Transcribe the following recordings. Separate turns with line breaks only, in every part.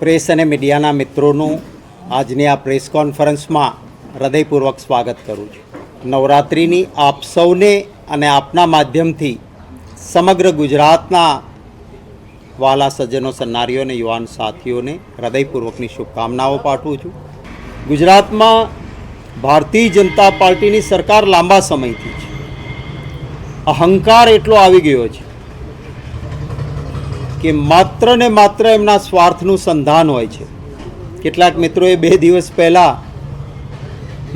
Press અને મીડિયાના મિત્રોનું આજની આ પ્રેસ કોન્ફરન્સમાં હૃદયપૂર્વક સ્વાગત કરું છું. નવરાત્રિની આપ સૌને અને આપના માધ્યમથી સમગ્ર ગુજરાતના વાલા સજ્જનો, સન્નારીઓ અને યુવાન સાથીઓને હૃદયપૂર્વકની શુભકામનાઓ પાઠવું છું. ગુજરાતમાં ભારતીય જનતા પાર્ટીની સરકાર લાંબા સમયથી છે. અહંકાર એટલો આવી ગયો છે કે માત્ર ને માત્ર એમના સ્વાર્થનું સંધાન હોય છે. કેટલાક મિત્રોએ બે દિવસ પહેલાં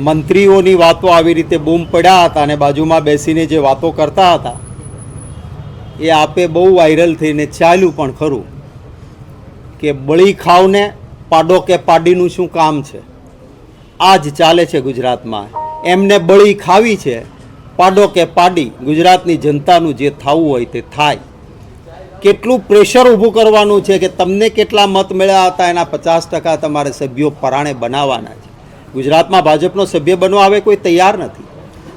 મંત્રીઓની વાતો આવી રીતે બૂમ પડ્યા હતા અને બાજુમાં બેસીને જે વાતો કરતા હતા, એ આપે બહુ વાયરલ થઈને ચાલ્યું પણ ખરું કે બળી ખાવને પાડો કે પાડીનું શું કામ છે? આ જ ચાલે છે ગુજરાતમાં. એમને બળી ખાવી છે, પાડો કે પાડી ગુજરાતની જનતાનું જે થવું હોય તે થાય. કેટલું પ્રેશર ઊભું કરવાનું છે કે તમને કેટલા મત મળ્યા હતા, એના પચાસ ટકા તમારે સભ્યો પરાણે બનાવવાના છે. ગુજરાતમાં ભાજપનો સભ્ય બનવા આવે કોઈ તૈયાર નથી.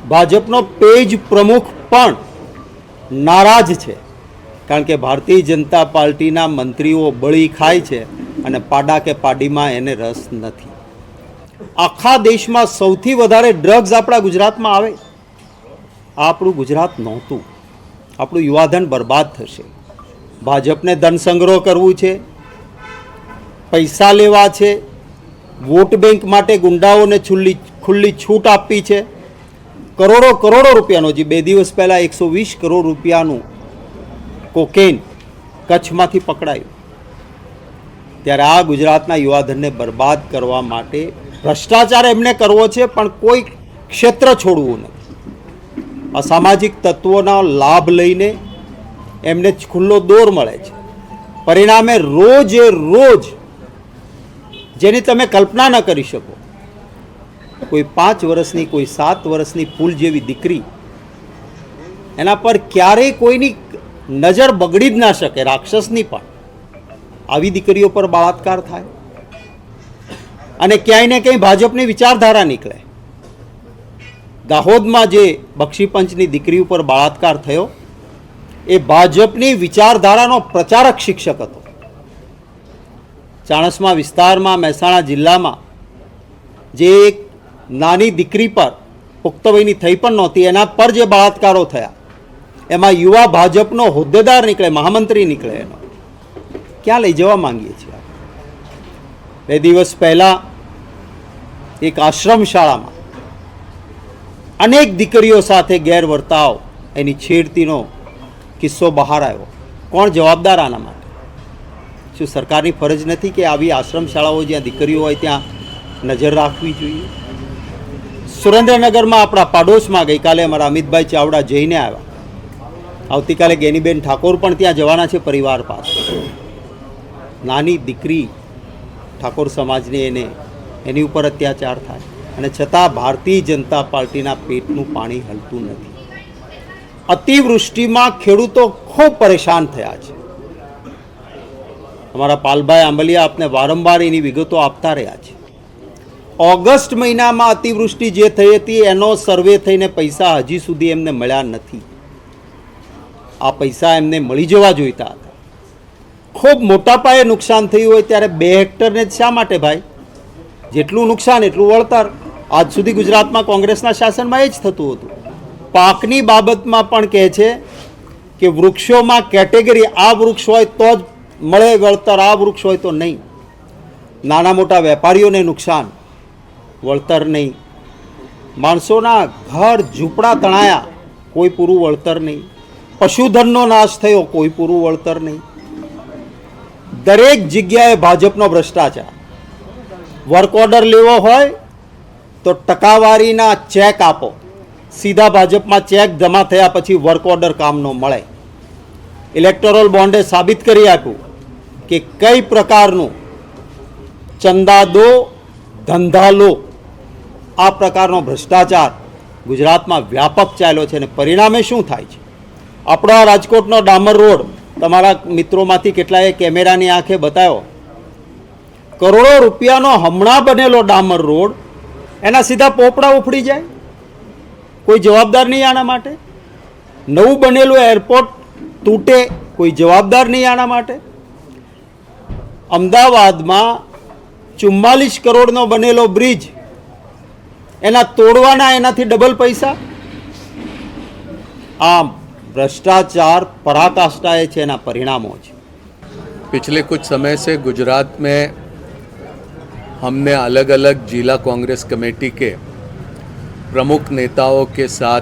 ભાજપનો પેજ પ્રમુખ પણ નારાજ છે. કારણ કે ભારતીય જનતા પાર્ટીના મંત્રીઓ બળી ખાય છે અને પાડા કે પાડીમાં એને રસ નથી. આખા દેશમાં સૌથી વધારે ડ્રગ્સ આપણા ગુજરાતમાં આવે. આપણું ગુજરાત નહોતું. આપણું યુવાધન બરબાદ થશે. ભાજપને ધન સંગ્રહ કરવું છે, પૈસા લેવા છે, વોટ બેંક માટે ગુંડાઓને ખુલ્લી ખુલ્લી છૂટ આપવી છે. કરોડો કરોડો રૂપિયાનો જે બે દિવસ પહેલાં એકસો વીસ કરોડ રૂપિયાનું કોકેન કચ્છમાંથી પકડાયું. ત્યારે આ ગુજરાતના યુવાધનને બરબાદ કરવા માટે ભ્રષ્ટાચાર એમને કરવો છે, પણ કોઈ ક્ષેત્ર છોડવું નથી. અસામાજિક તત્વોના લાભ લઈને એમને ખુલ્લો દોર મળે છે. પરિણામે રોજ રોજ જેની તમે કલ્પના ન કરી શકો, કોઈ પાંચ વર્ષની, કોઈ સાત વર્ષની ફૂલ જેવી દીકરી એના પર ક્યારેય કોઈની નજર બગડી જ ના શકે, રાક્ષસની પણ. આવી દીકરીઓ પર બળાત્કાર થાય અને ક્યાંય ને ક્યાંય ભાજપની વિચારધારા નીકળે. દાહોદમાં જે બક્ષીપંચની દીકરી ઉપર બળાત્કાર થયો એ ભાજપની વિચારધારાનો પ્રચારક શિક્ષક હતો. ચાણસમા વિસ્તારમાં, મહેસાણા જિલ્લામાં જે એક નાની દીકરી પર પુખ્તવયની થઈ પણ નહોતી, એના પર જે બળાત્કારો થયા, એમાં યુવા ભાજપનો હોદ્દેદાર નીકળે, મહામંત્રી નીકળે એનો. ક્યાં લઈ જવા માંગીએ છીએ બે દિવસ પહેલાં એક આશ્રમ શાળામાં અનેક દીકરીઓ સાથે ગેરવર્તાવ, એની છેડતીનો કિસ્સો બહાર આવ્યો. કોણ જવાબદાર આના માટે? શું સરકારની ફરજ નથી કે આવી આશ્રમ શાળાઓ જ્યાં દીકરીઓ હોય ત્યાં નજર રાખવી જોઈએ? સુરેન્દ્રનગરમાં આપણા પાડોશમાં ગઈકાલે અમારા અમિતભાઈ ચાવડા જઈને આવ્યા. આવતીકાલે ગેનીબેન ઠાકોર પણ ત્યાં જવાના છે પરિવાર પાસે. નાની દીકરી ઠાકોર સમાજને એને, એની ઉપર અત્યાચાર થાય. અને છતાં ભારતીય જનતા પાર્ટીના પેટનું પાણી હલતું નથી. અતિવૃષ્ટિમાં ખેડૂતો ખૂબ પરેશાન થયા છે. અમારા પાલભાઈ આંબલિયા આપને વારંવાર એની વિગતો આપતા રહ્યા છે. ઓગસ્ટ મહિનામાં અતિવૃષ્ટિ જે થઈ હતી, એનો સર્વે થઈને પૈસા હજી સુધી એમને મળ્યા નથી. આ પૈસા એમને મળી જવા જોઈતા હતા. ખૂબ મોટા પાયે નુકસાન થયું હોય ત્યારે બે હેક્ટરને જ શા માટે ભાઈ? જેટલું નુકસાન એટલું વળતર. આજ સુધી ગુજરાતમાં કોંગ્રેસના શાસનમાં એ જ થતું હતું. પાકની બાબતમાં પણ કહે છે કે વૃક્ષોમાં કેટેગરી આ વૃક્ષ હોય તો જ મળે વળતર, આ વૃક્ષ હોય તો નહીં. નાના મોટા વેપારીઓને નુકસાન, વળતર નહીં. માણસોના ઘર ઝૂંપડા તણાયા, કોઈ પૂરું વળતર નહીં. પશુધનનો નાશ થયો, કોઈ પૂરું વળતર નહીં. દરેક જગ્યાએ ભાજપનો ભ્રષ્ટાચાર. વર્ક ઓર્ડર લેવો હોય તો ટકાવારીના ચેક આપો. સીધા ભાજપમાં ચેક જમા થયા પછી વર્ક ઓર્ડર કામનો મળે. ઇલેક્ટોરલ બોન્ડે સાબિત કરી આપ્યું કે કઈ પ્રકારનું ચંદા દો ધંધા લો આ પ્રકારનો ભ્રષ્ટાચાર ગુજરાતમાં વ્યાપક ચાલ્યો છે અને પરિણામે શું થાય છે? આપણો રાજકોટનો ડામર રોડ તમારા મિત્રોમાંથી કેટલાએ કેમેરાની આંખે બતાવ્યો? કરોડો રૂપિયાનો હમણાં બનેલો ડામર રોડ, એના સીધા પોપડા ઉફડી જાય? કોઈ જવાબદાર નહીં આના માટે નવું બનેલું એરપોર્ટ તૂટે કોઈ જવાબદાર નહીં આના માટે અમદાવાદમાં ચુમ્માલીસ કરોડનો બનેલો બ્રિજ એના તોડવાના એનાથી ડબલ પૈસા આમ ભ્રષ્ટાચાર પરાકાષ્ઠાએ છે એના પરિણામો છે
पिछले कुछ समय से गुजरात में हमने अलग अलग जिला कांग्रेस कमेटी के प्रमुख नेताओं के साथ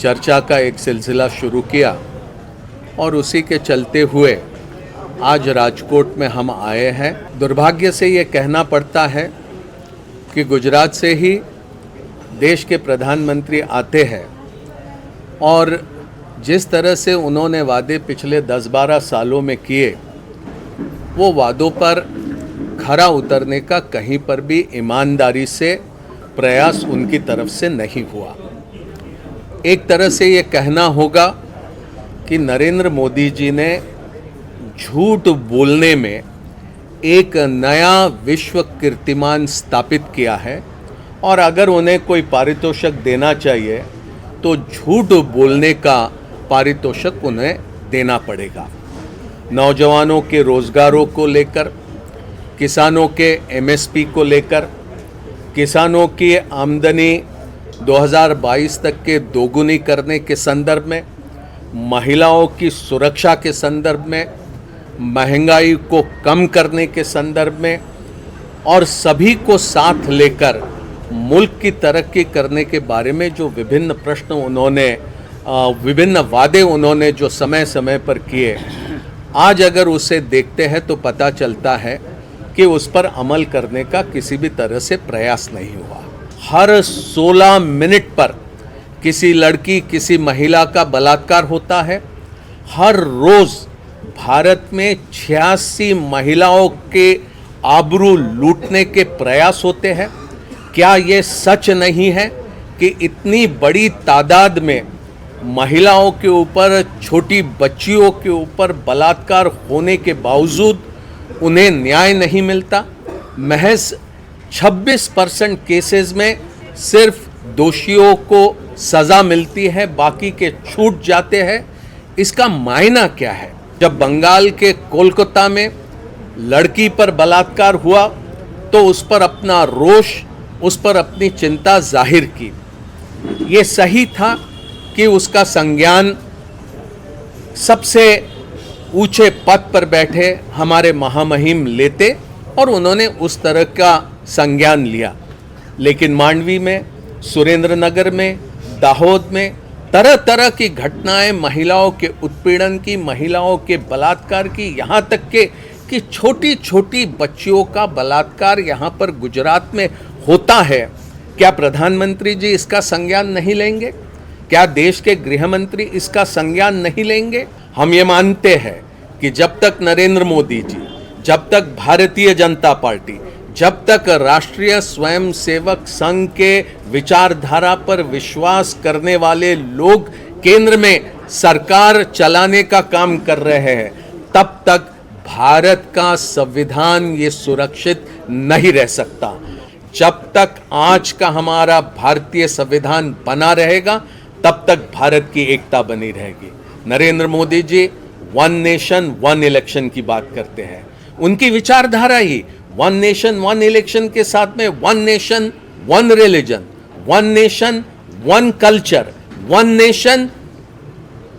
चर्चा का एक सिलसिला शुरू किया और उसी के चलते हुए आज राजकोट में हम आए हैं। दुर्भाग्य से ये कहना पड़ता है कि गुजरात से ही देश के प्रधानमंत्री आते हैं और जिस तरह से उन्होंने वादे पिछले 10-12 सालों में किए, वो वादों पर खरा उतरने का कहीं पर भी ईमानदारी से प्रयास उनकी तरफ़ से नहीं हुआ। एक तरह से ये कहना होगा कि नरेंद्र मोदी जी ने झूठ बोलने में एक नया विश्व कीर्तिमान स्थापित किया है और अगर उन्हें कोई पारितोषक देना चाहिए तो झूठ बोलने का पारितोषक उन्हें देना पड़ेगा। नौजवानों के रोज़गारों को लेकर, किसानों के एमएसपी को लेकर किसानों की आमदनी 2022 तक के दोगुनी करने के संदर्भ में, महिलाओं की सुरक्षा के संदर्भ में, महँगाई को कम करने के संदर्भ में और सभी को साथ लेकर मुल्क की तरक्की करने के बारे में जो विभिन्न प्रश्न उन्होंने विभिन्न वादे उन्होंने जो समय समय पर किए, आज अगर उसे देखते हैं तो पता चलता है कि उस पर अमल करने का किसी भी तरह से प्रयास नहीं हुआ। हर 16 मिनट पर किसी लड़की, किसी महिला का बलात्कार होता है। हर रोज भारत में छियासी महिलाओं के आबरू लूटने के प्रयास होते हैं। क्या ये सच नहीं है कि इतनी बड़ी तादाद में महिलाओं के ऊपर, छोटी बच्चियों के ऊपर बलात्कार होने के बावजूद उन्हें न्याय नहीं मिलता। महज 26 परसेंट केसेस में सिर्फ़ दोषियों को सज़ा मिलती है, बाकी के छूट जाते हैं। इसका मायना क्या है? जब बंगाल के कोलकाता में लड़की पर बलात्कार हुआ तो उस पर अपना रोष, उस पर अपनी चिंता ज़ाहिर की। ये सही था कि उसका संज्ञान सबसे ऊँचे पद पर बैठे हमारे महामहिम लेते और उन्होंने उस तरह का संज्ञान लिया। लेकिन मांडवी में सुरेंद्र नगर में, दाहोद में तरह तरह की घटनाएँ, महिलाओं के उत्पीड़न की, महिलाओं के बलात्कार की, यहाँ तक के कि छोटी छोटी बच्चियों का बलात्कार यहाँ पर गुजरात में होता है। क्या प्रधानमंत्री जी इसका संज्ञान नहीं लेंगे? क्या देश के गृह मंत्री इसका संज्ञान नहीं लेंगे? हम ये मानते हैं कि जब तक नरेंद्र मोदी जी, जब तक भारतीय जनता पार्टी, जब तक राष्ट्रीय स्वयंसेवक संघ के विचारधारा पर विश्वास करने वाले लोग केंद्र में सरकार चलाने का काम कर रहे हैं, तब तक भारत का संविधान ये सुरक्षित नहीं रह सकता। जब तक आज का हमारा भारतीय संविधान बना रहेगा, तब तक भारत की एकता बनी रहेगी। Narendra Modi ji one nation one election की बात करते हैं। उनकी विचारधारा ही वन नेशन वन इलेक्शन के साथ में one nation one religion one nation one culture one nation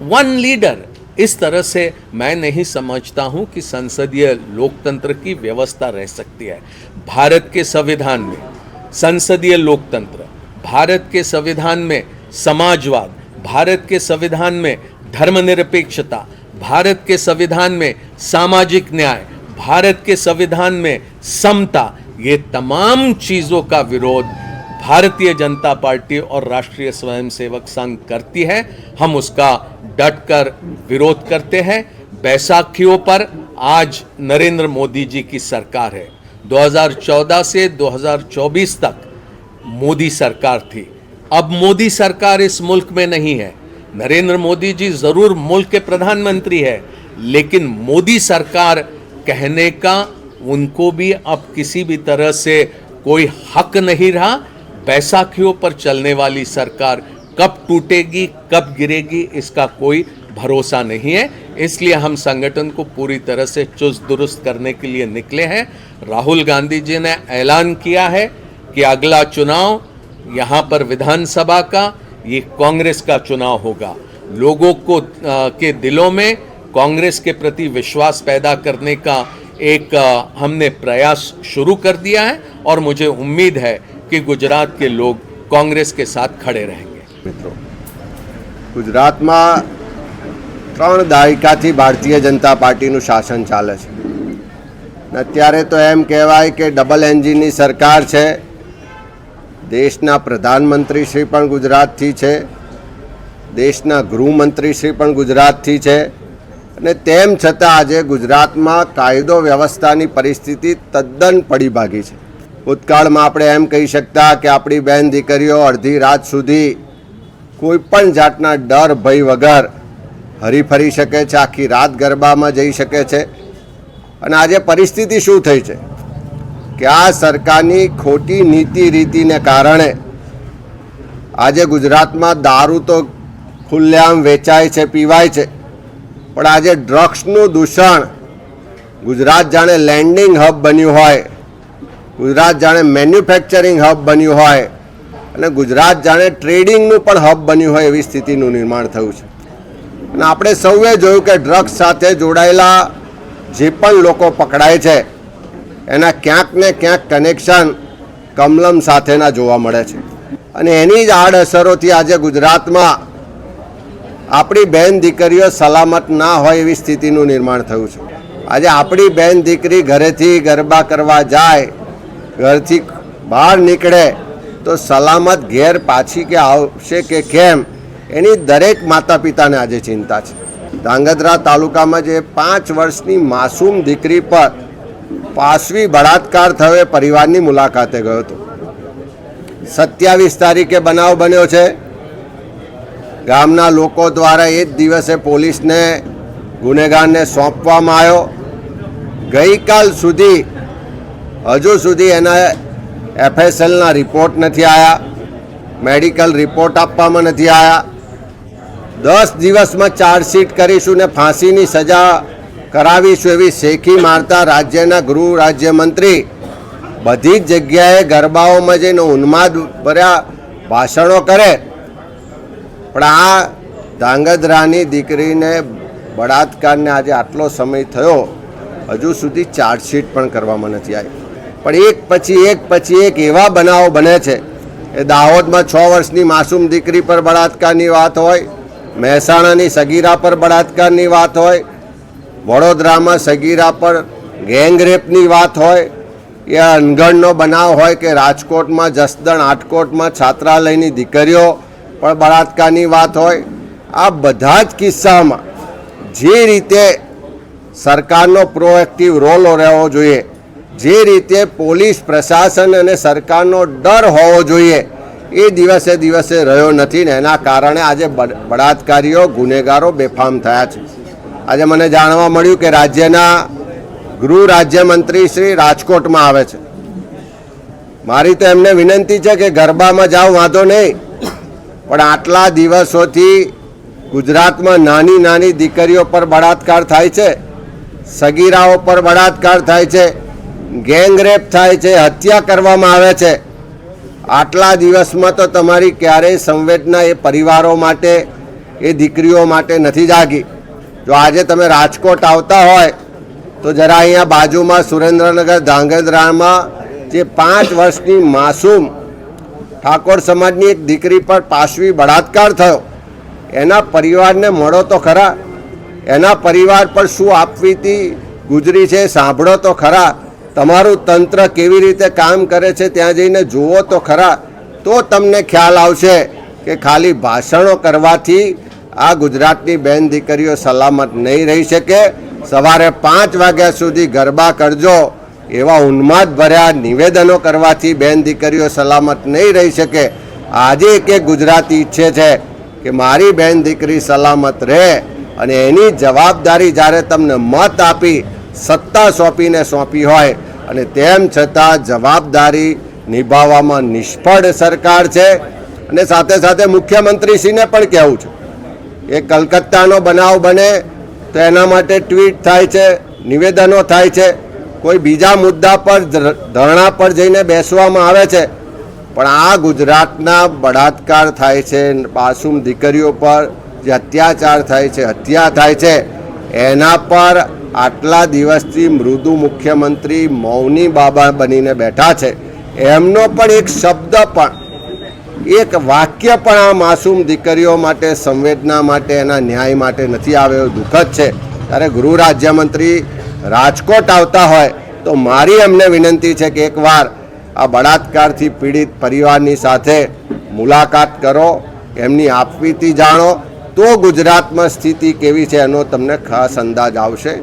one leader इस तरह से मैं नहीं समझता हूँ कि संसदीय लोकतंत्र की व्यवस्था रह सकती है। भारत के संविधान में संसदीय लोकतंत्र, भारत के संविधान में समाजवाद, भारत के संविधान में धर्मनिरपेक्षता, भारत के संविधान में सामाजिक न्याय, भारत के संविधान में समता, ये तमाम चीज़ों का विरोध भारतीय जनता पार्टी और राष्ट्रीय स्वयंसेवक संघ करती है। हम उसका डटकर विरोध करते हैं। बैसाखियों पर आज नरेंद्र मोदी जी की सरकार है। 2014 से 2024 तक मोदी सरकार थी। अब मोदी सरकार इस मुल्क में नहीं है। नरेंद्र मोदी जी ज़रूर मुल्क के प्रधानमंत्री है, लेकिन मोदी सरकार कहने का उनको भी अब किसी भी तरह से कोई हक नहीं रहा। बैसाखियों पर चलने वाली सरकार कब टूटेगी, कब गिरेगी, इसका कोई भरोसा नहीं है। इसलिए हम संगठन को पूरी तरह से चुस्त दुरुस्त करने के लिए निकले हैं। राहुल गांधी जी ने ऐलान किया है कि अगला चुनाव यहाँ पर विधानसभा का ये कांग्रेस का चुनाव होगा लोगों को अ, के दिलों में कांग्रेस के प्रति विश्वास पैदा करने का एक अ, हमने प्रयास शुरू कर दिया है और मुझे उम्मीद है कि गुजरात के लोग कांग्रेस के साथ खड़े रहेंगे
મિત્રો ગુજરાતમાં ત્રણ દાયકાથી ભારતીય જનતા પાર્ટીનું શાસન ચાલે છે ને અત્યારે તો એમ કહેવાય કે ડબલ એન્જિનની સરકાર છે દેશના પ્રધાનમંત્રી શ્રી પણ ગુજરાતથી છે. દેશના ગૃહમંત્રી શ્રી પણ ગુજરાતથી છે. અને તેમ છતાં આજે ગુજરાતમાં કાયદો વ્યવસ્થાની પરિસ્થિતિ તદ્દન પડી ભાગી છે. ભૂતકાળમાં આપણે એમ કહી શકતા કે આપણી બહેન દીકરીઓ અડધી રાત સુધી કોઈ પણ જાતના ડર, ભય વગર હરીફરી શકે છે, આખી રાત ગરબામાં જઈ શકે છે. અને આજે પરિસ્થિતિ શું થઈ છે? કે આ સરકારની ખોટી નીતિ રીતિને કારણે આજે ગુજરાતમાં દારૂ તો ખુલ્લેઆમ વેચાય છે, પીવાય છે, પણ આજે ડ્રગ્સનું દૂષણ ગુજરાત જાણે લેન્ડિંગ હબ બન્યું હોય, ગુજરાત જાણે મેન્યુફેક્ચરિંગ હબ બન્યું હોય, અને ગુજરાત જાણે ટ્રેડિંગનું પણ હબ બન્યું હોય એવી સ્થિતિનું નિર્માણ થયું છે. અને આપણે સૌએ જોયું કે ડ્રગ્સ સાથે જોડાયેલા જે પણ લોકો પકડાય છે એના ક્યાંક ને ક્યાંક કનેક્શન કમલમ સાથેના જોવા મળે છે. અને એની જ આડઅસરોથી આજે ગુજરાતમાં આપણી બહેન દીકરીઓ સલામત ના હોય એવી સ્થિતિનું નિર્માણ થયું છે. આજે આપણી બહેન દીકરી ઘરેથી ગરબા કરવા જાય, ઘરથી બહાર નીકળે, તો સલામત ઘેર પાછી કે આવશે કે કેમ, એની દરેક માતા પિતાને આજે ચિંતા છે. ધાંગધ્રા તાલુકામાં જે પાંચ વર્ષની માસૂમ દીકરી પર પાશવી બળાત્કાર એ પરિવારની મુલાકાતે ગયો હતો. સત્યાવીસ તારીખે બનાવ બન્યો છે. ગામના લોકો દ્વારા એ જ દિવસે પોલીસને ગુનેગારને સોંપવામાં આવ્યો. ગઈકાલ સુધી, હજુ સુધી એના એફએસએલના રિપોર્ટ નથી આવ્યા મેડિકલ રિપોર્ટ આપવામાં નથી આવ્યા દસ દિવસમાં ચાર્જશીટ કરીશું ને ફાંસીની સજા કરાવીશું એવી શેખી મારતા રાજ્યના ગૃહ રાજ્યમંત્રી બધી જ જગ્યાએ ગરબાઓમાં જઈને ઉન્માદ ભર્યા ભાષણો કરે. પણ આ ધાંગધ્રાની દીકરીને બળાત્કારને આજે આટલો સમય થયો, હજુ સુધી ચાર્જશીટ પણ કરવામાં નથી આવી. પણ એક પછી એક પછી એક એવા બનાવો બને છે એ દાહોદમાં છ વર્ષની માસૂમ દીકરી પર બળાત્કારની વાત હોય, મહેસાણાની સગીરા પર બળાત્કારની વાત હોય વડોદરામાં સગીરા પર ગેંગરેપની વાત હોય કે અનગણનો બનાવ હોય કે રાજકોટમાં જસદણ આટકોટમાં છાત્રાલયની દીકરીઓ પણ બળાત્કારની વાત હોય, આ બધા જ કિસ્સામાં જે રીતે સરકારનો પ્રોએક્ટિવ રોલ રહેવો જોઈએ, જે રીતે પોલીસ પ્રશાસન અને સરકારનો ડર હોવો જોઈએ, એ દિવસે દિવસે રહ્યો નથી ને એના કારણે આજે બળાત્કારીઓ, ગુનેગારો બેફામ થયા છે. આજે મને જાણવા મળ્યું કે રાજ્યના ગૃહ રાજ્યમંત્રી શ્રી રાજકોટમાં આવે છે. મારી તો એમને વિનંતી છે કે ગરબામાં જાઓ વાંધો નહીં. પણ આટલા દિવસોથી ગુજરાતમાં નાની નાની દીકરીઓ પર બળાત્કાર થાય છે, સગીરાઓ પર બળાત્કાર થાય છે ગેંગરેપ થાય છે, હત્યા કરવામાં આવે છે. આટલા દિવસમાં તો તમારી ક્યારેય સંવેદના એ પરિવારો માટે, એ દીકરીઓ માટે નથી જાગી. જો આજે તમે રાજકોટ આવતા હોય, તો જરા અહીંયા બાજુમાં સુરેન્દ્રનગર ધાંગધ્રામાં જે પાંચ વર્ષની માસૂમ ઠાકોર સમાજની એક દીકરી પર પાશવી બળાત્કાર થયો, એના પરિવારને મળો તો ખરા. એના પરિવાર પર શું આપવીતી ગુજરી છે સાંભળો તો ખરા. તમારું તંત્ર કેવી રીતે કામ કરે છે ત્યાં જઈને જુઓ તો ખરા. તો તમને ખ્યાલ આવશે કે ખાલી ભાષણો કરવાથી આ ગુજરાતની બેન દીકરીઓ સલામત નહીં રહી શકે. સવારે પાંચ વાગ્યા સુધી ગરબા કરજો. એવા ઉન્માદ ભર્યા નિવેદનો કરવાથી બેન દીકરીઓ સલામત નહીં રહી શકે. આજે એક એક ગુજરાતી ઈચ્છે છે કે મારી બેન દીકરી સલામત રહે અને એની જવાબદારી જ્યારે તમને મત આપી સત્તા સોંપીને સોંપી હોય અને તેમ છતાં જવાબદારી નિભાવવામાં નિષ્ફળ સરકાર છે. અને સાથે સાથે મુખ્યમંત્રીશ્રીને પણ કહેવું છે. એ કલકત્તાનો બનાવ બને તો એના માટે ટ્વીટ થાય છે, નિવેદનો થાય છે. કોઈ બીજા મુદ્દા પર ધરણા પર જઈને બેસવામાં આવે છે. પણ આ ગુજરાતના બળાત્કાર થાય છે, માસૂમ દીકરીઓ પર જે અત્યાચાર થાય છે, હત્યા થાય છે, એના પર આટલા દિવસથી મૃદુ મુખ્યમંત્રી મૌની બાબા બનીને બેઠા છે. એમનો પણ એક શબ્દ પણ એક વાક્ય પણ આ માસૂમ દીકરીઓ માટે, સંવેદના માટે, એના ન્યાય માટે નથી આવ્યો, દુઃખદ છે. ત્યારે ગૃહ રાજ્યમંત્રી રાજકોટ આવતા હોય, તો મારી એમને વિનંતી છે કે એકવાર આ બળાત્કારથી પીડિત પરિવારની સાથે મુલાકાત કરો, એમની આપવીતી જાણો. તો ગુજરાતમાં સ્થિતિ કેવી છે એનો તમને ખાસ અંદાજ આવશે.